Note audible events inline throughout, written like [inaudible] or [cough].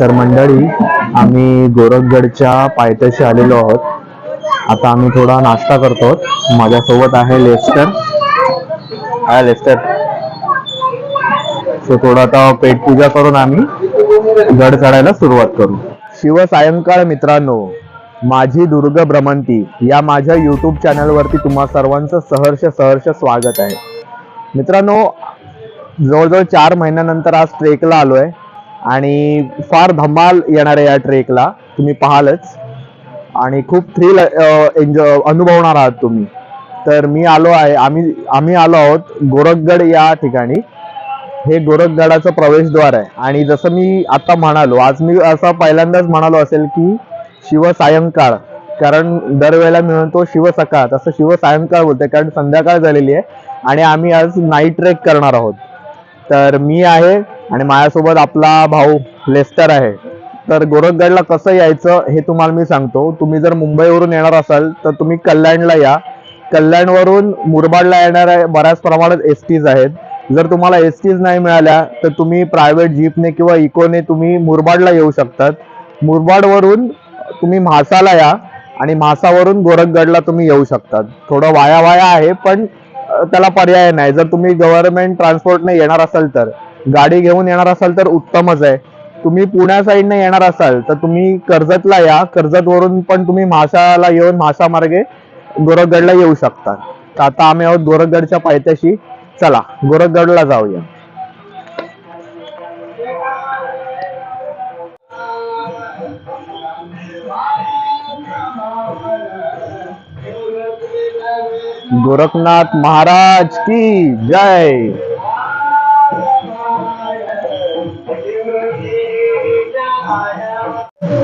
तर मंडळी आम्ही गोरखगडच्या पायथ्याशी आलेलो आहोत. आता आम्ही थोडा नाश्ता करतो. माझ्यासोबत आहे लेस्टर हाय लेस्टर सो थोडा आता पेटपूजा करून आम्ही गड चढायला सुरुवात करू. शिव सायंकाळ मित्रांनो माझी दुर्ग भ्रमंती. या माझ्या युट्यूब चॅनलवरती तुम्हा सर्वांचं सहर्ष सहर्ष स्वागत आहे. मित्रांनो जवळजवळ चार महिन्यानंतर आज ट्रेकला आलोय. आणि फार धमाल येणार आहे या ट्रेकला. तुम्ही पाहालच. आणि खूप थ्रिल एन्जॉय अनुभवणार आहात तुम्ही. तर मी आलो आहे आम्ही आम्ही आलो आहोत गोरखगड या ठिकाणी. हे गोरखगडाचं प्रवेशद्वार आहे. आणि जसं मी आता म्हणालो आज मी असा पहिल्यांदाच म्हणालो असेल की शिव सायंकाळ. कारण दरवेळेला मी म्हणतो शिव सकाळ. तसं शिव सायंकाळ बोलतोय कारण संध्याकाळ झालेली आहे. आणि आम्ही आज नाईट ट्रेक करणार आहोत. तर मी आहे आणि माझ्यासोबत आपला भाऊ लेस्टर आहे. तर गोरखगडला कसं यायचं हे तुम्हाला मी सांगतो. तुम्ही जर मुंबईवरून येणार असाल तर तुम्ही कल्याणला या. कल्याणवरून मुरबाडला येणाऱ्या बऱ्याच प्रमाणात एस टीज आहेत. जर तुम्हाला एस टीज नाही मिळाल्या तर तुम्ही प्रायव्हेट जीपने किंवा इकोने तुम्ही मुरबाडला येऊ शकतात. मुरबाडवरून तुम्ही म्हासाला या आणि म्हासावरून गोरखगडला तुम्ही येऊ शकतात. थोडं वाया वाया आहे पण त्याला पर्याय नाही. जर तुम्ही गव्हर्नमेंट ट्रान्सपोर्टने येणार असाल तर. गाडी घेऊन येणार असाल तर उत्तमच आहे. तुम्ही पुण्या साईडने येणार असाल तर तुम्ही कर्जतला या. कर्जतवरून पण तुम्ही म्हासाला येऊन म्हासा मार्गे गोरखगडला येऊ शकता. तर आता आम्ही आहोत गोरखगडच्या पायथ्याशी. चला गोरखगडला जाऊया. गोरखनाथ महाराज की जय! तर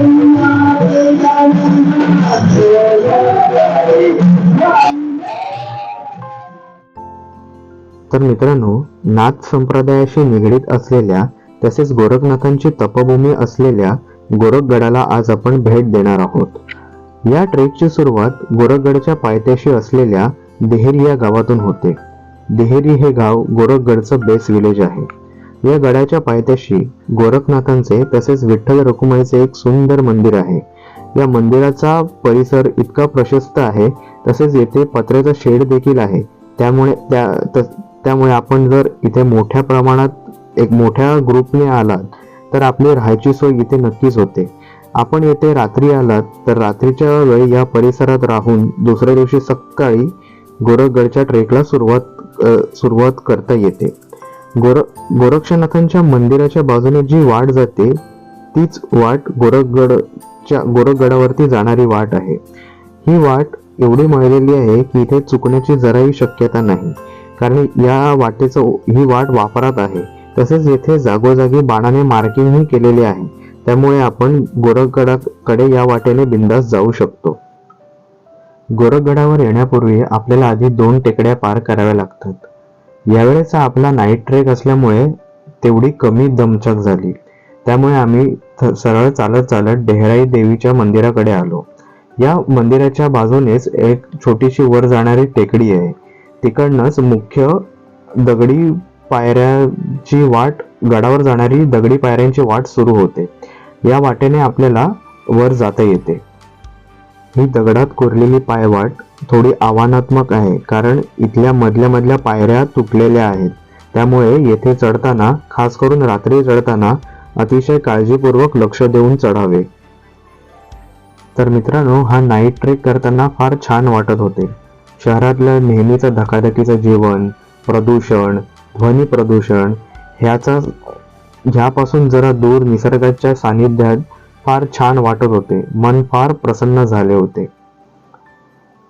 मित्रांनो नाथ संप्रदायाशी निगडीत असलेल्या तसेच गोरखनाथांची तपभूमी असलेल्या गोरखगडाला आज आपण भेट देणार आहोत. या ट्रेकची सुरुवात गोरखगडच्या पायथ्याशी असलेल्या देहेरी या गावातून होते. देहेरी हे गाव गोरखगडचं बेस विलेज आहे. या गडाच्या पायथ्याशी गोरखनाथांचे तसेच विठ्ठल रखुमाईचे एक सुंदर मंदिर आहे. या मंदिराचा परिसर इतका प्रशस्त आहे तसेच येथे पत्र्याचा शेड देखील आहे. त्यामुळे त्या त्यामुळे आपण जर इथे मोठ्या प्रमाणात एक मोठ्या ग्रुपने आलात तर आपली राहायची सोय इथे नक्कीच होते. आपण येथे रात्री आलात तर रात्रीच्या वेळी या परिसरात राहून दुसऱ्या दिवशी सकाळी गोरखगडच्या ट्रेकला सुरुवात सुरुवात करता येते. गोर गोरक्षनाथांच्या मंदिराच्या बाजूने जी वाट जाते तीच वाट गोरखगडच्या गोरखगडावरती जाणारी वाट आहे. ही वाट एवढी मळलेली आहे की इथे चुकण्याची जराही शक्यता नाही. कारण या वाटेचं ही वाट वापरात आहे. तसेच येथे जागोजागी बाणाने मार्किंगही केलेले आहे. त्यामुळे आपण गोरखगडाकडे या वाटेने बिंदास जाऊ शकतो. गोरखगडावर येण्यापूर्वी आपल्याला आधी दोन टेकड्या पार कराव्या लागतात. यावेळेचा आपला नाईट ट्रेक असल्यामुळे तेवढी कमी दमछाक झाली. त्यामुळे आम्ही सरळ चालत चालत डेहराई देवीच्या मंदिराकडे आलो. या मंदिराच्या बाजूनेच एक छोटीशी वर जाणारी टेकडी आहे. तिकडनंच मुख्य दगडी पायऱ्याची वाट गडावर जाणारी दगडी पायऱ्यांची वाट सुरू होते. या वाटेने आपल्याला वर जाता येते. ही दगडात कोरलेली पायवाट थोडी आव्हानात्मक आहे कारण इथल्या मधल्या मधल्या पायऱ्या तुटलेल्या आहेत. त्यामुळे येथे चढताना खास करून रात्री चढताना अतिशय काळजीपूर्वक लक्ष देऊन चढावे. तर मित्रांनो हा नाईट ट्रेक करताना फार छान वाटत होते. शहरातलं नेहमीचं धकाधकीचं जीवन प्रदूषण ध्वनी प्रदूषण ह्याचा ह्यापासून जरा दूर निसर्गाच्या सानिध्यात फार छान वाटत होते. मन फार प्रसन्न झाले होते.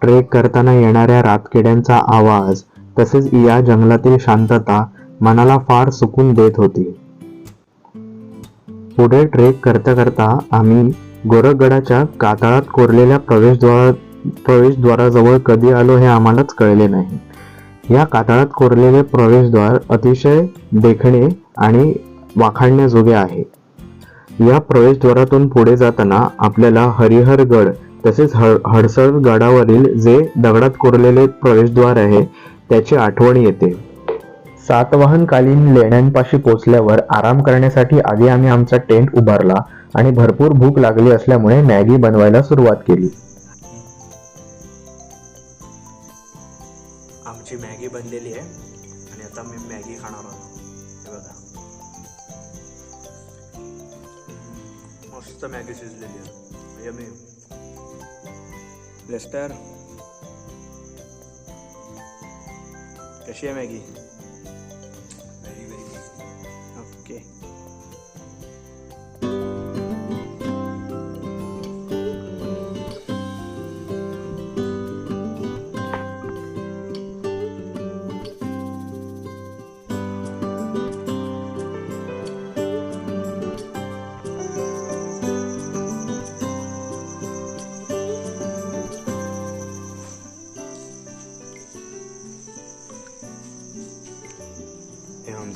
ट्रेक करताना येणाऱ्या रातकिड्यांचा आवाज तसेच या जंगलातील शांतता मनाला फार सुकून देत होती. पुढे ट्रेक करता करता आम्ही गोरखगडाच्या कातळात कोरलेल्या प्रवेशद्वारा प्रवेशद्वाराजवळ कधी आलो हे आम्हालाच कळले नाही. या कातळात कोरलेले प्रवेशद्वार अतिशय देखणे आणि वाखाणण्याजोगे आहे. या प्रवेशद्वारातून पुढे जाताना आपल्याला हरिहरगड तसेच हड हडसर गडावरील जे दगडात कोरलेले प्रवेशद्वार आहे त्याची आठवण येते. सातवाहनकालीन लेण्यांपाशी पोचल्यावर आराम करण्यासाठी आधी आम्ही आमचा टेंट उभारला आणि भरपूर भूक लागली असल्यामुळे मॅगी बनवायला सुरुवात केली. आमची मॅगी बनलेली आहे आणि आता मी मॅगी खाणार आहोत. मस्त मॅगी शिजलेली आहे यमी लेस्टर कशी आहे मॅगी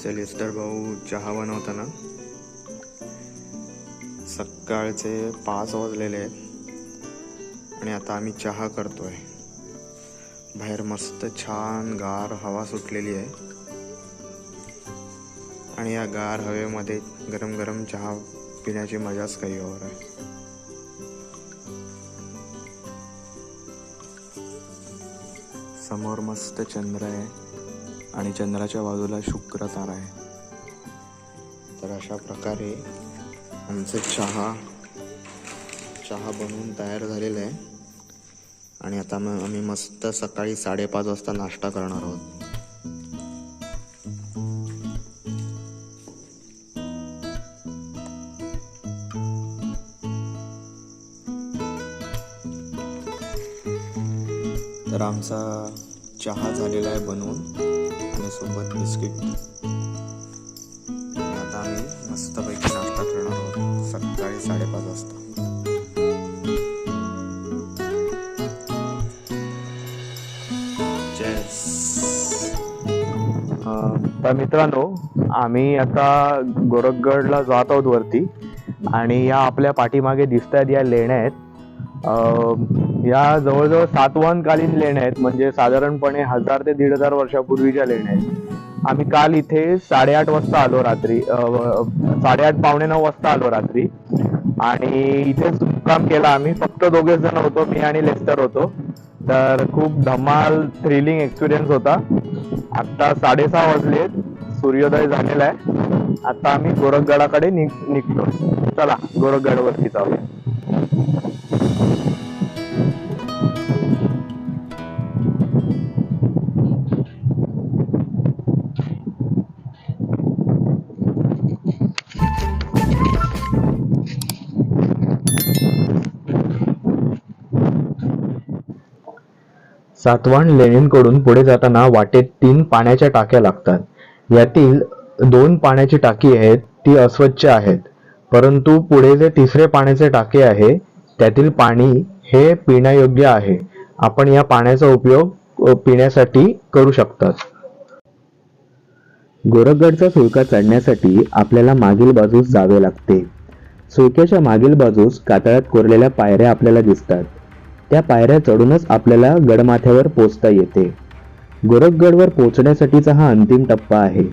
आमचे लिस्टर भाऊ चहा बनवताना सकाळचे पाच वाजलेले आहेत आणि आता आम्ही चहा करतोय. बाहेर मस्त छान गार हवा सुटलेली आहे. आणि या गार हवेमध्ये गरम गरम चहा पिण्याची मजाच काही और आहे. समोर मस्त चंद्र आहे. आणि चंद्राच्या बाजूला शुक्र तारा आहे. तर अशा प्रकारे आमचं चहा चहा बनवून तयार झालेला आहे. आणि आता मग आम्ही मस्त सकाळी साडेपाच वाजता नाश्ता करणार आहोत. तर आमचा चहा झालेला आहे बनवून. आणि बिस्किट. आणि आता आम्ही मस्तपैकी नाश्ता करणार आहोत. सकाळी साडेपाच वाजता. तर मित्रांनो आम्ही आता गोरखगडला जात आहोत वरती. आणि या आपल्या पाठीमागे दिसत आहेत या लेण्या आहेत. या जवळजवळ सातवाहनकालीन लेण्या आहेत. म्हणजे साधारणपणे हजार ते दीड हजार वर्षापूर्वीच्या लेण्या आहेत. आम्ही काल इथे साडेआठ वाजता आलो रात्री. साडेआठ पावणे नऊ वाजता आलो रात्री. आणि इथेच मुक्काम केला आम्ही. फक्त दोघेच जण होतो. मी आणि लेस्टर होतो. तर खूप धमाल थ्रिलिंग एक्सपिरियन्स होता. आत्ता साडेसहा वाजले. सूर्योदय झालेला आहे. आता आम्ही गोरखगडाकडे निघ- निघतो चला गोरखगडवरती जाऊया. सातवाहन लेणींकडून पुढे जाताना वाटेत तीन पाण्याच्या टाक्या लागतात. यातील दोन पाण्याची टाकी आहेत ती अस्वच्छ आहेत. परंतु पुढे जे तिसरे पाण्याचे टाके आहे त्यातील पाणी हे पिण्यायोग्य आहे. आपण या पाण्याचा उपयोग पिण्यासाठी करू शकतात. गोरखगडचा सुळका चढण्यासाठी आपल्याला मागील बाजूस जावे लागते. सुळक्याच्या मागील बाजूस कातळात कोरलेल्या पायऱ्या आपल्याला दिसतात. त्या पायऱ्या चढूनच आपल्याला गडमाथ्यावर पोचता येते. गोरखगडवर पोचण्यासाठीचा हा अंतिम टप्पा आहे.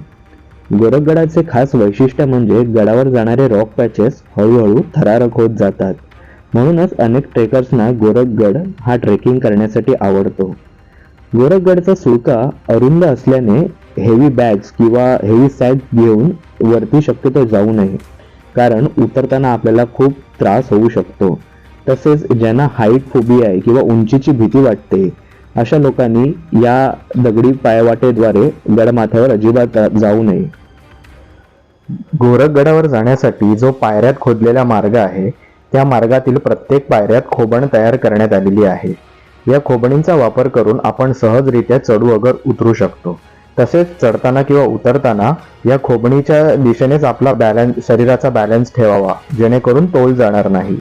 गोरखगडाचे खास वैशिष्ट्य म्हणजे गडावर जाणारे रॉक पॅचेस हळूहळू थरारक होत जातात. म्हणूनच अनेक ट्रेकर्सना गोरखगड हा ट्रेकिंग करण्यासाठी आवडतो. गोरखगडचा सुळका अरुंद असल्याने हेवी बॅग्स किंवा हेवी सॅग घेऊन वरती शक्यतो जाऊ नये. कारण उतरताना आपल्याला खूप त्रास होऊ शकतो. तसेच ज्यांना हाईट फोबी आहे किंवा उंचीची भीती वाटते अशा लोकांनी या दगडी पायवाटेद्वारे गडमाथ्यावर अजिबात जाऊ नये. गोरखगडावर जाण्यासाठी जो पायऱ्यात खोदलेला मार्ग आहे त्या मार्गातील प्रत्येक पायऱ्यात खोबण तयार करण्यात आलेली आहे. या खोबणींचा वापर करून आपण सहजरित्या चढू अगर उतरू शकतो. तसेच चढताना किंवा उतरताना या खोबणीच्या दिशेनेच आपला बॅलन्स शरीराचा बॅलन्स ठेवावा जेणेकरून तोल जाणार नाही.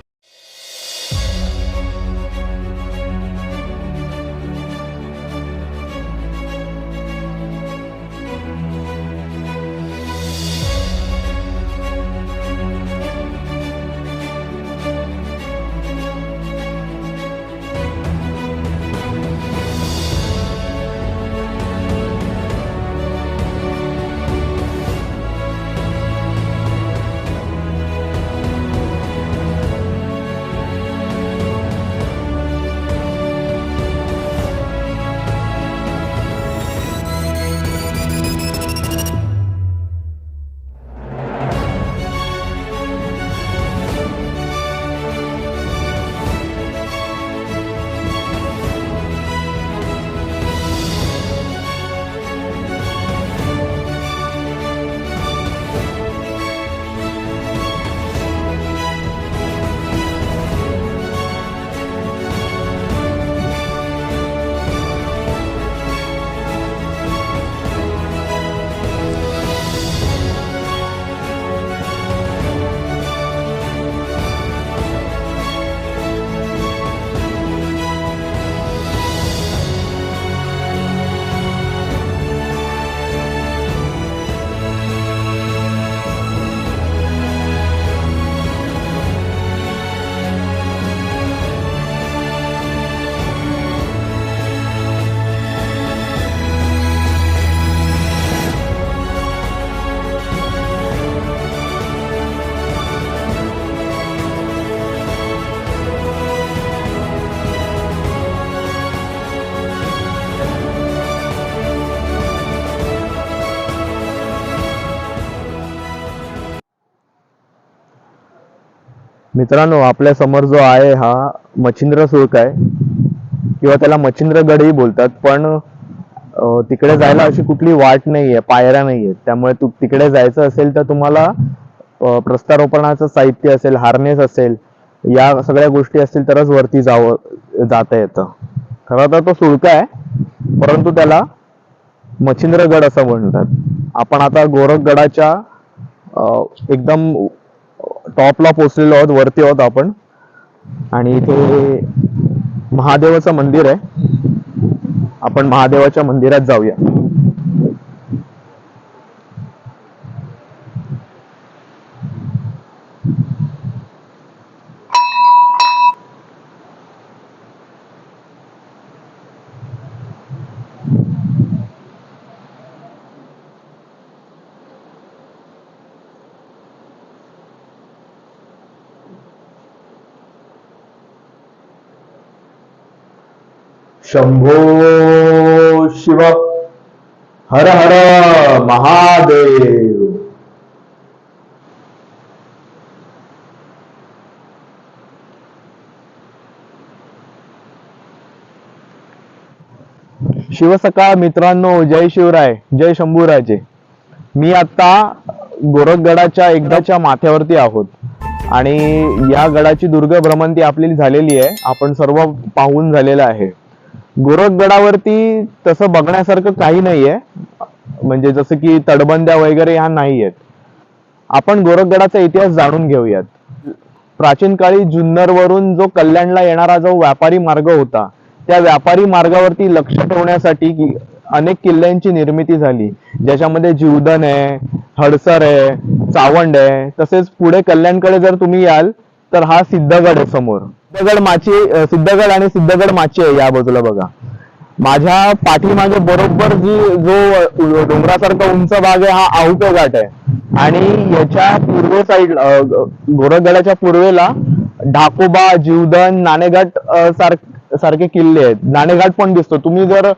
मित्रांनो आपल्यासमोर जो आहे हा मच्छिंद्र सुळका आहे. किंवा त्याला मच्छिंद्रगडही बोलतात पण तिकडे जायला अशी कुठली वाट नाहीये पायऱ्या नाहीये. त्यामुळे तू तिकडे जायचं असेल तर तुम्हाला प्रस्तारोपणाचं साहित्य असेल हार्नेस असेल या सगळ्या गोष्टी असतील तरच वरती जावं जाता येतं. खरं तर तो सुळका आहे परंतु त्याला मच्छिंद्रगड असं म्हणतात. आपण आता गोरखगडाच्या एकदम टॉपला पोचलेलो आहोत वरती आहोत आपण. आणि इथे महादेवाचं मंदिर आहे. आपण महादेवाच्या मंदिरात जाऊया. शंभो शिव। हर हर महादेव। शिवसकाळ मित्रांनो जय शिवराय जय शंभूराजे. मी आता गोरखगडाच्या एकदाच्या माथ्यावरती आहोत. आणि या गडाची दुर्ग भ्रमंती आपली झालेली आहे. आपण सर्व पाहून झालेलं आहे. गोरखगडावरती तसं बघण्यासारखं काही नाहीये. म्हणजे जसं की तडबंद्या वगैरे ह्या नाहीयेत. आपण गोरखगडाचा इतिहास जाणून घेऊयात. प्राचीन काळी जुन्नर वरून जो कल्याणला येणारा जो व्यापारी मार्ग होता त्या व्यापारी मार्गावरती लक्ष ठेवण्यासाठी अनेक किल्ल्यांची निर्मिती झाली. ज्याच्यामध्ये जीवधन आहे हडसर आहे चावंड आहे तसेच पुढे कल्याणकडे जर तुम्ही याल तर हा सिद्धगड आहे समोर. सिद्धगड माची सिद्धगड आणि सिद्धगड माची आहे या बाजूला बघा. माझ्या पाठीमागे बरोबर जी जो डोंगरासारखा उंच भाग आहे हा आहुटो घाट आहे. आणि याच्या पूर्व साईड गोरखगडाच्या पूर्वेला ढाकोबा जीवदन नाणेघाट सारख सारखे किल्ले आहेत. नाणेघाट पण दिसतो. तुम्ही जर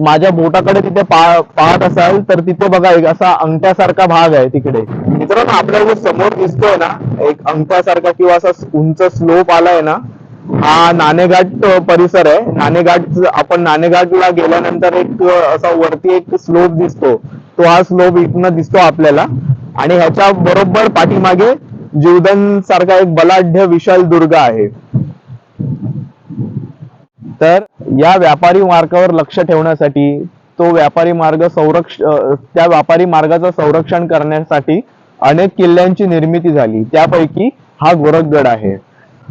माझ्या बोटाकडे तिथे पाहत असाल तर तिथे बघा एक असा अंगठ्यासारखा भाग आहे तिकडे. मित्रांनो आपल्याला समोर दिसतोय ना एक अंगठ्यासारखा किंवा असा उंच स्लोप आलाय ना हा नाणेघाट परिसर आहे. नाणेघाट आपण नाणेघाटला गेल्यानंतर एक असा वरती एक स्लोप दिसतो. तो हा स्लोप इथनं दिसतो आपल्याला. आणि ह्याच्या बरोबर पाठीमागे जीवदन सारखा एक बलाढ्य विशाल दुर्ग आहे. तर या व्यापारी मार्गावर लक्ष ठेवण्यासाठी तो व्यापारी मार्ग संरक्ष त्या व्यापारी मार्गाचं संरक्षण करण्यासाठी अनेक किल्ल्यांची निर्मिती झाली. त्यापैकी हा गोरखगड आहे.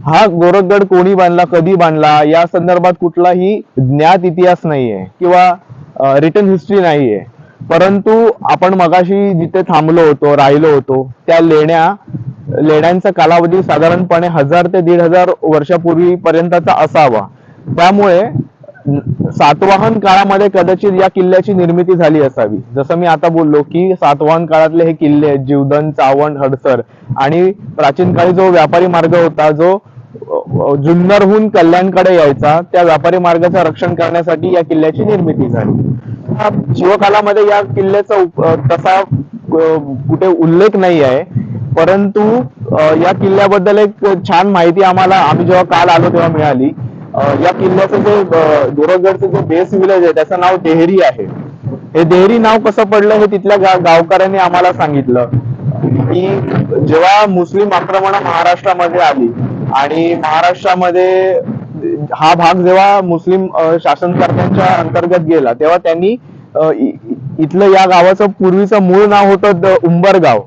हा गोरखगड कोणी बांधला कधी बांधला या संदर्भात कुठलाही ज्ञात इतिहास नाहीये किंवा रिटर्न हिस्ट्री नाहीये. परंतु आपण मगाशी जिथे थांबलो होतो राहिलो होतो त्या लेण्या लेण्यांचा कालावधी साधारणपणे हजार ते दीड हजार वर्षापूर्वी पर्यंतचा असावा. त्यामुळे सातवाहन काळामध्ये कदाचित या किल्ल्याची निर्मिती झाली असावी. जसं मी आता बोललो की सातवाहन काळातले हे किल्ले आहेत, जीवदन चावण हडसर आणि प्राचीन काळी जो व्यापारी मार्ग होता जो जुन्नरहून कल्याणकडे यायचा त्या व्यापारी मार्गाचं रक्षण करण्यासाठी या किल्ल्याची निर्मिती झाली. शिवकालामध्ये या किल्ल्याचा तसा कुठे उल्लेख नाही आहे. परंतु या किल्ल्याबद्दल एक छान माहिती आम्हाला आम्ही जेव्हा काल आलो तेव्हा मिळाली. या किल्ल्याचं जे अ, गोरखगडचं जे बेस विलेज आहे त्याचं नाव देहरी आहे. हे देहरी नाव कसं पडलं हे तिथल्या गावकऱ्यांनी आम्हाला सांगितलं. की जेव्हा मुस्लिम आक्रमण महाराष्ट्रामध्ये आली आणि महाराष्ट्रामध्ये हा भाग जेव्हा मुस्लिम शासनकर्त्यांच्या अंतर्गत गेला तेव्हा त्यांनी इथलं या गावाचं पूर्वीचं मूळ नाव होतं उंबरगाव.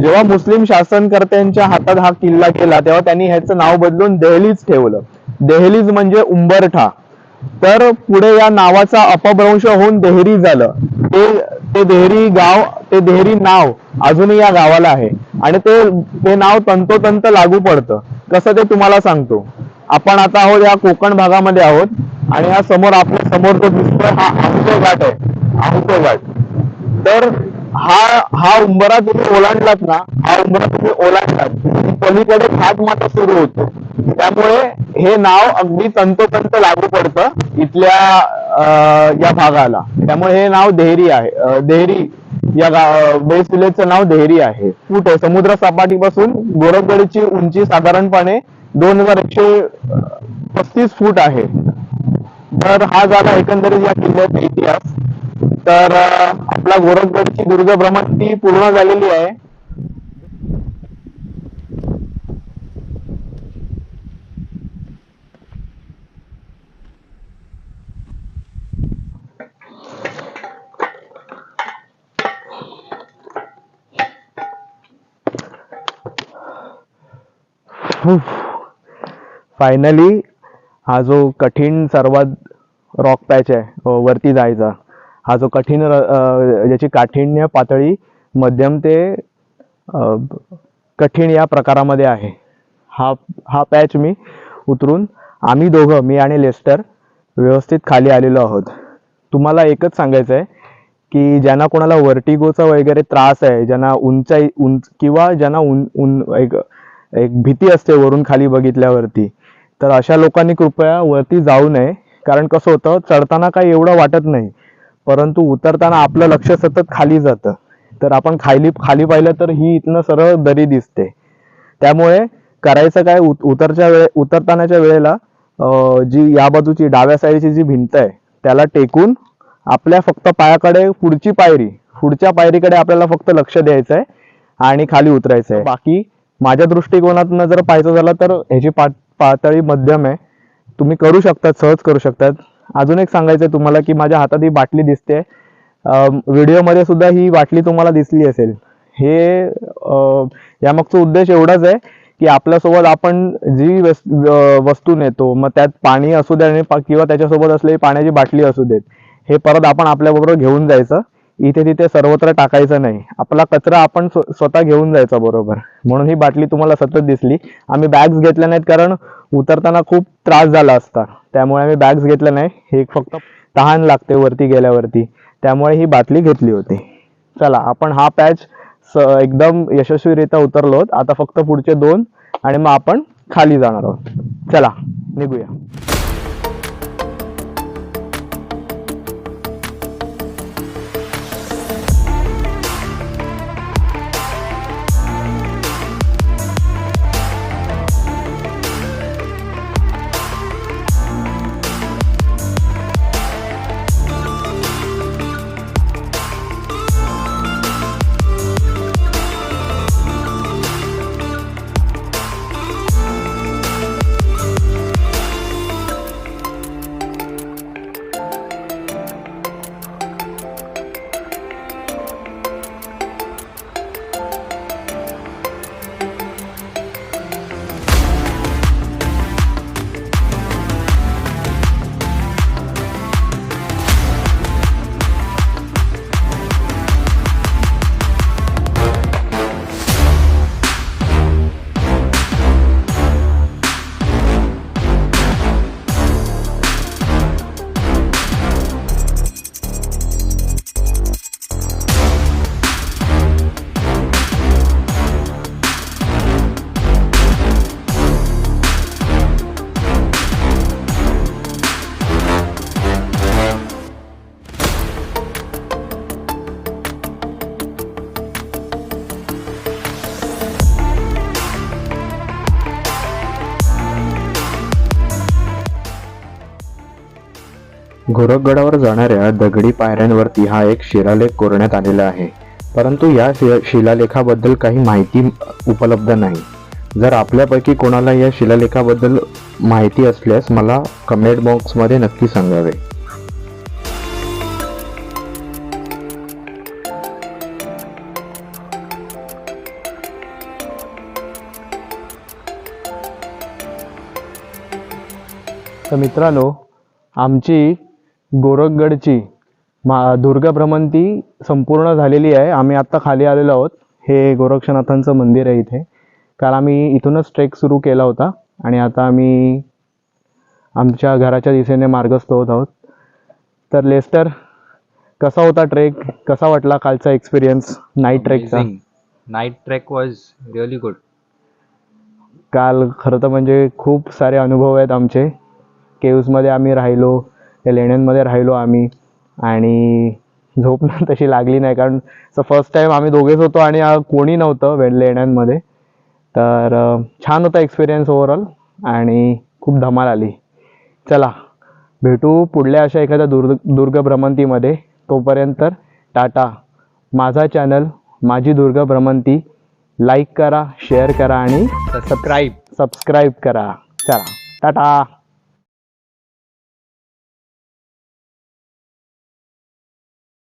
जेव्हा मुस्लिम शासनकर्त्यांच्या हातात हा किल्ला गेला तेव्हा त्यांनी ह्याचं नाव बदलून देहलीच ठेवलं. देहलीज म्हणजे उंबरठा. तर पुढे या नावाचा अपभ्रंश होऊन देहरी झालं. ते ते देहरी गाव ते देहरी नाव अजूनही या गावाला आहे. आणि ते ते नाव तंतोतंत लागू पडतं. कसं ते तुम्हाला सांगतो. आपण आता आहोत या कोकण भागामध्ये आहोत. आणि हा समोर आपल्यासमोर जो दिसतोय हा आहुतो घाट आहे. आहुतो घाट तर हा हा उंबरा तुम्ही ओलांडलात ना हा उंबरा तुम्ही ओलांडलात. पलीकडे घाट माता सुरू होतो. त्यामुळे हे नाव अगदी तंतोतंत लागू पडतं इथल्या या भागाला. त्यामुळे हे नाव देहरी आहे. देहरी या बेस विलेजचं नाव देहरी आहे. फूट आहे समुद्र सपाटीपासून गोरखगडची उंची साधारणपणे दोन हजार एकशे पस्तीस फूट आहे. तर हा झाला एकंदरीत या किल्ल्याचा इतिहास. तर आपला गोरखगडची दुर्ग भ्रमंती पूर्ण झालेली आहे. फायनली हा जो कठीण सर्वात रॉक पॅच आहे वरती जायचा. हा जो कठीण ज्याची काठिण्य पातळी मध्यम ते कठीण या प्रकारामध्ये आहे. हा हा पॅच मी उतरून आम्ही दोघं मी आणि लेस्टर व्यवस्थित खाली आलेलो आहोत. तुम्हाला एकच सांगायचं आहे की ज्यांना कोणाला वर्टिगोचा वगैरे त्रास आहे ज्यांना उंचाई उंच किंवा ज्यांना उन उन एक एक भीती असते वरून खाली बघितल्यावरती तर अशा लोकांनी कृपया वरती जाऊ नये. कारण कसं होतं चढताना काही एवढं वाटत नाही. परंतु उतरताना आपलं लक्ष सतत खाली जातं. तर आपण खाली खाली पाहिलं तर ही इथनं सरळ दरी दिसते. त्यामुळे करायचं काय? उतरच्या वेळे उतरतानाच्या वेळेला जी या बाजूची डाव्या साईडची जी भिंत आहे त्याला टेकून आपल्या फक्त पायाकडे पुढची पायरी पुढच्या पायरीकडे आपल्याला फक्त लक्ष द्यायचं आहे आणि खाली उतरायचं आहे. बाकी माझ्या दृष्टिकोनातून जर पाहायचं झालं तर ह्याची पातळी मध्यम आहे. तुम्ही करू शकतात सहज करू शकतात अजून एक सांगायचं आहे तुम्हाला की माझ्या हातात ही बाटली दिसते. व्हिडिओमध्ये सुद्धा ही बाटली तुम्हाला दिसली असेल. हे अं, यामागचा उद्देश एवढाच आहे की आपल्यासोबत आपण जी वस्तू नेतो मग त्यात पाणी असू दे आणि किंवा त्याच्यासोबत असलेली पाण्याची बाटली असू देत हे परत आपण आपल्याबरोबर घेऊन जायचं. इथे तिथे सर्वत्र टाकायचं नाही. आपला कचरा आपण स्वतः घेऊन जायचा बरोबर. म्हणून ही बाटली तुम्हाला सतत दिसली. आम्ही बॅग्स घेतल्या नाहीत कारण उतरताना खूप त्रास झाला असता. त्यामुळे आम्ही बॅग्स घेतल्या नाही. हे फक्त तहान लागते वरती गेल्यावरती. त्यामुळे ही बाटली घेतली होती. चला आपण हा पॅच एकदम यशस्वीरित्या उतरलो आहोत. आता फक्त पुढचे दोन आणि मग आपण खाली जाणार आहोत. चला निघूया. गोरखगडावर जाणाऱ्या दगडी पायऱ्यांवरती हा एक शिलालेख कोरण्यात आलेला आहे. परंतु या शि- शिलालेखाबद्दल काही माहिती उपलब्ध नाही. जर आपल्यापैकी कोणाला या शिलालेखाबद्दल माहिती असल्यास मला कमेंट बॉक्समध्ये नक्की सांगावे. तर मित्रांनो आमची गोरखगडची मा दुर्गा भ्रमंती संपूर्ण झालेली आहे. आम्ही आत्ता खाली आलेलो आहोत. हे गोरक्षनाथांचं मंदिर आहे इथे. काल आम्ही इथूनच ट्रेक सुरू केला होता आणि आता आम्ही आमच्या घराच्या दिशेने मार्गस्थ होत आहोत. तर लेस्टर कसा होता ट्रेक? कसा वाटला कालचा experience night ट्रेकचा night trek was really good काल खरं तर म्हणजे खूप सारे अनुभव आहेत आमचे. केव्समध्ये आम्ही राहिलो. त्या लेण्यांमध्ये राहिलो आम्ही. आणि झोप [laughs] तशी लागली नाही कारण फर्स्ट टाईम आम्ही दोघेच होतो आणि कोणी नव्हतं वे लेण्यांमध्ये. तर छान होता एक्सपिरियन्स ओव्हरऑल आणि खूप धमाल आली. चला भेटू पुढल्या अशा एखाद्या दुर्ग दुर्ग भ्रमंतीमध्ये. तोपर्यंत टाटा. माझा चॅनल माझी दुर्ग भ्रमंती. लाईक करा शेअर करा आणि सबस्क्राईब सबस्क्राईब करा. चला टाटा.